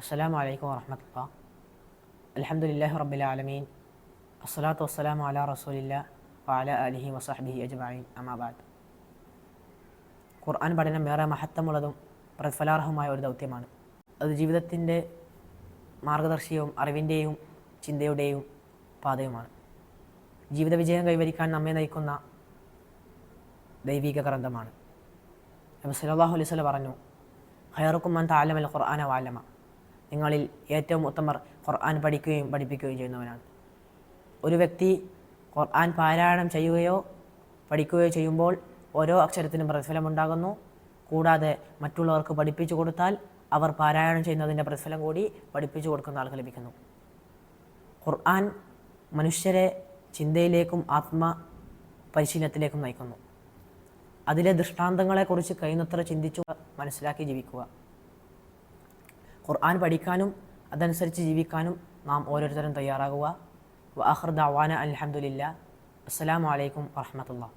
അസ്സലാമു അലൈക്കും വറഹമത്തുള്ള. അലഹമുല്ലാഹി റബ്ബിലാലമീൻ അസ്സലാത്തു വസ്സലാമു അലാ റസൂലില്ല വാല അലിഹി വസഹബിഹി അജ്മഈൻ. അമാബാദ് ഖുർആൻ പഠനം ഏറെ മഹത്വമുള്ളതും പ്രതിഫലാർഹമായ ഒരു ദൗത്യമാണ്. അത് ജീവിതത്തിന്റെ മാർഗദർശിയവും അറിവിന്റെയും ചിന്തയുടെയും പാതയുമാണ്. ജീവിത വിജയം കൈവരിക്കാൻ നമ്മെ നയിക്കുന്ന ദൈവിക ഗ്രന്ഥമാണ്. നബി സല്ലല്ലാഹു അലൈഹി വസല്ലം പറഞ്ഞു ഹയറുക്കും മൻ താലമൽ ഖുർആന വാലമ നിങ്ങളിൽ ഏറ്റവും ഉത്തമർ ഖുർആൻ പഠിക്കുകയും പഠിപ്പിക്കുകയും ചെയ്യുന്നവനാണ്. ഒരു വ്യക്തി ഖുർആൻ പാരായണം ചെയ്യുകയോ പഠിക്കുകയോ ചെയ്യുമ്പോൾ ഓരോ അക്ഷരത്തിനും പ്രതിഫലമുണ്ടാകുന്നു കൂടാതെ മറ്റുള്ളവർക്ക് പഠിപ്പിച്ചു കൊടുത്താൽ അവർ പാരായണം ചെയ്യുന്നതിന്റെ പ്രതിഫലം കൂടി പഠിപ്പിച്ചു കൊടുക്കുന്ന ആൾക്ക് ലഭിക്കുന്നു. ഖുർആൻ മനുഷ്യരെ ചിന്തയിലേക്കും ആത്മ പരിശീലനത്തിലേക്കും നയിക്കുന്നു. അതിലെ ദൃഷ്ടാന്തങ്ങളെക്കുറിച്ച് കഴിയുന്നത്ര ചിന്തിച്ചു മനസ്സിലാക്കി ജീവിക്കുക. ഖുർആൻ പഠിക്കാനും അതനുസരിച്ച് ജീവിക്കാനും നാം ഓരോരുത്തരും തയ്യാറാകുക. വാഹർ ദവാന അലഹമുല്ല വലൈക്കും വാഹമത്തുള്ള